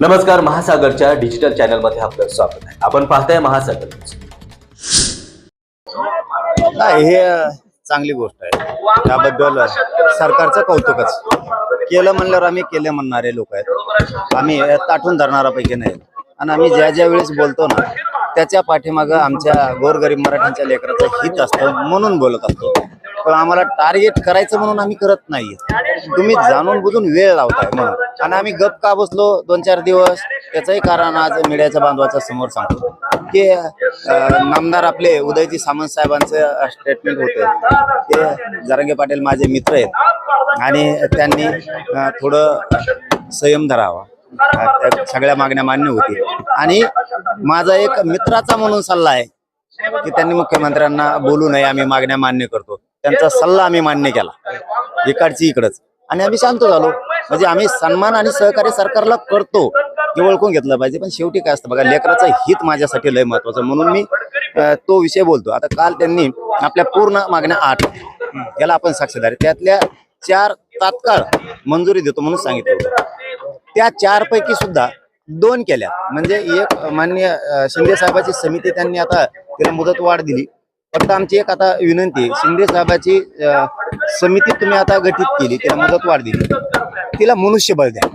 नमस्कार महासागरच्या डिजिटल चॅनलमध्ये आपलं स्वागत आहे. आपण पाहताय महासागर नाही हे चांगली गोष्ट आहे. त्याबद्दल सरकारचं कौतुकच. केलं म्हणल्यावर आम्ही केले म्हणणारे लोक आहेत. आम्ही ताठून धरणारापैकी नाही. आणि आम्ही ज्या ज्या वेळेस बोलतो ना त्याच्या पाठीमागं आमच्या गोरगरीब मराठ्यांच्या लेकराचं हित असतं म्हणून बोलत असतो. पण आम्हाला टार्गेट करायचं म्हणून आम्ही करत नाहीये. तुम्ही जाणून बुजून वेळ लावताय म्हणून. आणि आम्ही गप का बसलो दोन चार दिवस त्याचंही कारण आज मीडियाच्या बांधवाच्या समोर सांगतो. की नामदार आपले उदयजी सामंत साहेबांचं स्टेटमेंट होतं. ते जरंगे पाटील माझे मित्र आहेत. आणि त्यांनी थोडं संयम धरावा. त्या सगळ्या मागण्या मान्य होती आणि माझा एक मित्राचा म्हणून सल्ला आहे की त्यांनी मुख्यमंत्र्यांना बोलू नये आम्ही मागण्या मान्य करतो. त्यांचा सल्ला आम्ही मान्य केला. इकडची इकडच. आणि आम्ही शांत झालो. म्हणजे आम्ही सन्मान आणि सहकार्य सरकारला करतो. हे ओळखून घेतलं पाहिजे. पण शेवटी काय असतं बघा लेकराचं हित माझ्यासाठी लय महत्वाचं म्हणून मी तो विषय बोलतो. आता काल त्यांनी आपल्या पूर्ण मागण्या आठ. याला आपण साक्षीदार. त्यातल्या चार तात्काळ मंजुरी देतो म्हणून सांगितलं होतं. त्या चार पैकी सुद्धा दोन केल्या म्हणजे एक मान्य शिंदे साहेबाची समिती त्यांनी आता तिला मुदत वाढ दिली. फक्त आमची एक आता विनंती आहे. शिंदे साहेबाची समिती तुम्ही आता गठीत केली तिला मुदत वाढ दिली. तिला मनुष्यबळ द्या.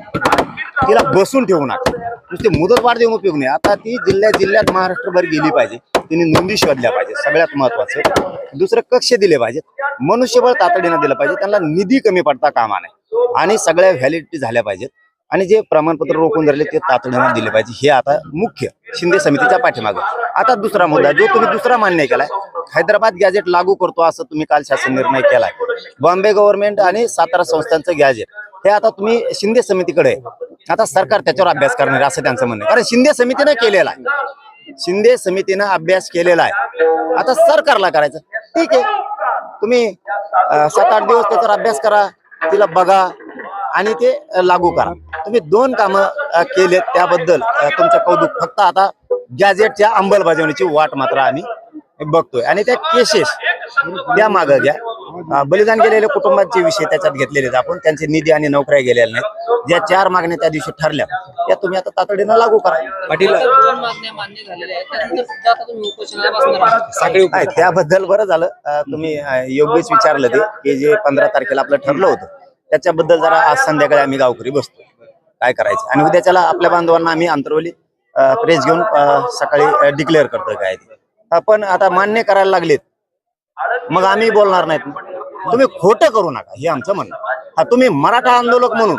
तिला बसून ठेवू नका. नुसते मुदत वाढ देऊन उपयोग नाही. आता ती जिल्ह्या जिल्ह्यात महाराष्ट्रभर गेली पाहिजे. तिने नोंदी शोधल्या पाहिजे सगळ्यात महत्वाचं दुसरं कक्ष दिले पाहिजेत. मनुष्यबळ तातडीनं दिलं पाहिजे. त्यांना निधी कमी पडता कामा नये. आणि सगळ्या व्हॅलिडिटी झाल्या पाहिजेत. आणि जे प्रमाणपत्र रोखून धरले ते तातडीनं दिले पाहिजे. हे आता मुख्य शिंदे समितीच्या पाठीमागं आता दुसरा मुद्दा जो तुम्ही दुसरा मान्य केलाय हैदराबाद गॅजेट लागू करतो असं तुम्ही काल शासन निर्णय केलाय. बॉम्बे गव्हर्नमेंट आणि सातारा संस्थांचं गॅजेट हे आता तुम्ही शिंदे समितीकडे आहे. आता सरकार त्याच्यावर अभ्यास करणार असं त्यांचं म्हणणं कारण शिंदे समितीनं केलेला आहे. शिंदे समितीनं अभ्यास केलेला आहे. आता सरकारला करायचं. ठीक आहे. तुम्ही सात आठ दिवस त्याच्यावर अभ्यास करा. तिला बघा. आणि ते लागू करा. तुम्ही दोन कामं केलेत त्याबद्दल तुमचं कौतुक. फक्त आता गॅजेटच्या अंमलबजावणीची वाट मात्र आम्ही बघतोय. आणि त्या केसेस त्या मागं घ्या. बलिदान गेलेल्या कुटुंबाचे विषय त्याच्यात घेतलेले आहेत आपण. त्यांचे निधी आणि नोकऱ्या गेलेल्या नाहीत. ज्या चार मागण्या त्या दिवशी ठरल्या. त्या तुम्ही आता तातडीनं लागू करा. पाटील दोन मागण्या मान्य झालेल्या आहेत. त्यानंतर सुद्धा आता तुम्ही उपोषणाला बसणार आहात. साखळी नाही त्याबद्दल बरं झालं. अं, तुम्ही अं, योग्यच विचारलं ते की जे पंधरा तारखेला आपलं ठरलं होतं. त्याच्याबद्दल जरा आज संध्याकाळी आम्ही गावकरी बसतो. काय करायचं? आणि उद्याच्याला आपल्या बांधवांना आम्ही अंतरवली प्रेस घेऊन अं, सकाळी डिक्लेअर करतोय काय ते. आपण आता मान्य करायला लागलेत. मग आम्ही बोलणार नाहीत. तुम्ही खोटं करू नका. हे आमचं म्हणणं हा तुम्ही मराठा आंदोलक म्हणून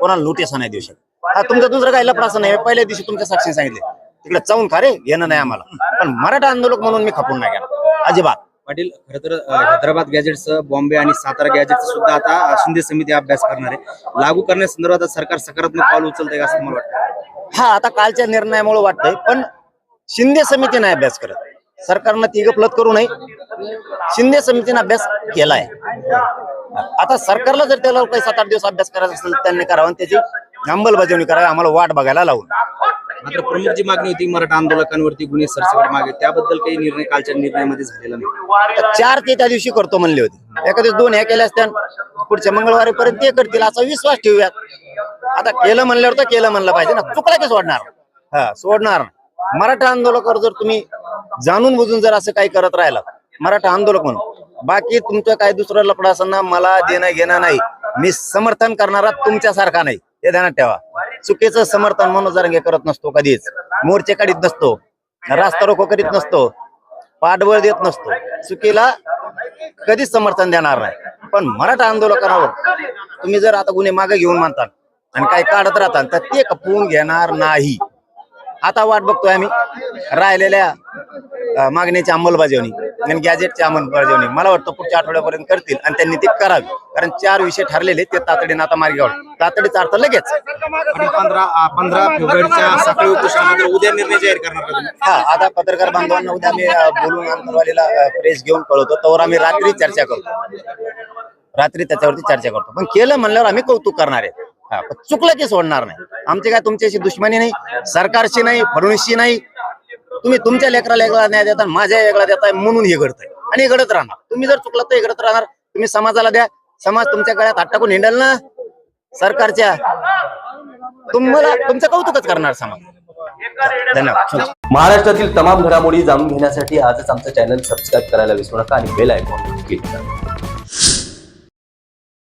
कोणाला नोटीस नाही देऊ शकत. हा तुमचा दुसरं काही लफडाचं नाही. पहिल्या दिवशी तुमच्या साक्षी सांगितले. तिकडे चावून खा रे घेणं नाही आम्हाला. पण मराठा आंदोलक म्हणून मी खपून नाही गेला. अजिबात. पाटील खरं तर हैदराबाद गॅजेटचं बॉम्बे आणि सातारा गॅजेटचं सुद्धा आता शिंदे समिती अभ्यास करणार आहे. लागू करण्यासंदर्भात सरकार सकारात्मक पाऊल उचलतंय असं मला वाटतं हा आता कालच्या निर्णयामुळे वाटतंय पण शिंदे समिती नाही अभ्यास करत. सरकारनं ती गफलत करू नये. शिंदे समितीने अभ्यास केलाय. आता सरकारला जर त्याला काही सात आठ दिवस अभ्यास करायचा असेल त्यांनी करावं आणि त्याची अंमलबजावणी करावी आम्हाला वाट बघायला लावून. मात्र प्रमुख जी मागणी होती मराठा आंदोलकांवरती गुन्हे सरसकट मागे. त्याबद्दल काही निर्णय कालच्या निर्णयामध्ये झालेला नाही. चार ते त्या दिवशी करतो म्हणले होते. एखाद्या दोन ह्या केल्या असत्या पुढच्या मंगळवारी पर्यंत ते करतील. असा विश्वास ठेवूयात. आता केलं म्हणल्यावर तर केलं म्हणलं पाहिजे ना. चुकला की सोडणार. हा सोडणार. मराठा आंदोलकावर जर तुम्ही जाणून बुजून जर असं काही करत राहिला मराठा आंदोलक म्हणून बाकी तुमचं काय दुसरं लपडा असताना मला देणं घेणं नाही. मी समर्थन करणारा तुमच्यासारखा नाही. हे ध्यानात ठेवा. चुकीचं समर्थन मनोजरंगे करत नसतो कधीच. मोर्चे काढीत नसतो. रास्ता रोको करीत नसतो. पाठबळ देत नसतो. चुकीला कधीच समर्थन देणार नाही. पण मराठा आंदोलकांवर तुम्ही जर आता गुन्हे मागे घेऊन मानता आणि काही काढत राहता तर ते खपवून घेणार नाही. आता वाट बघतोय आम्ही. राहिलेल्या मागणीची अंमलबजावणी आणि गॅजेटची अंमलबजावणी मला वाटतं पुढच्या आठवड्यापर्यंत करतील आणि त्यांनी ते करावी. कारण चार विषय ठरलेले ते तातडीनं आता मार्गावर तातडीचा अर्थ लगेच. पंधरा फेब्रुवारीच्या उपोषणानंतर उद्या निर्णय जाहीर करणार? हा आता पत्रकार बांधवांना उद्या आम्ही अं, बोलून अंतरवालीला प्रेस घेऊन कळवतो. तर आम्ही रात्री चर्चा करतो. रात्री त्याच्यावरती चर्चा करतो. पण केलं म्हणल्यावर आम्ही कौतुक करणार आहे. हा, चुकलं की सोडणार नाही. आमची काय तुमच्याशी दुश्मनी नाही सरकारशी नाही फडणवीसशी नाही. तुम्ही तुमच्या लेकराला वेगळा न्याय देता माझ्या वेगळा देताय म्हणून हे घडतंय. आणि हे घडत राहणार. तुम्ही जर चुकलात तर हे घडत राहणार. तुम्ही समाजाला द्या. समाज तुमच्या गळ्यात हात टाकून हिंडल ना. सरकारच्या. तुम्हाला तुमचं कौतुकच करणार समाज. धन्यवाद. महाराष्ट्रातील तमाम घडामोडी जाणून घेण्यासाठी आजच आमचं चॅनल सबस्क्राईब करायला विसरू नका आणि बेल आयकॉन क्लिक करा.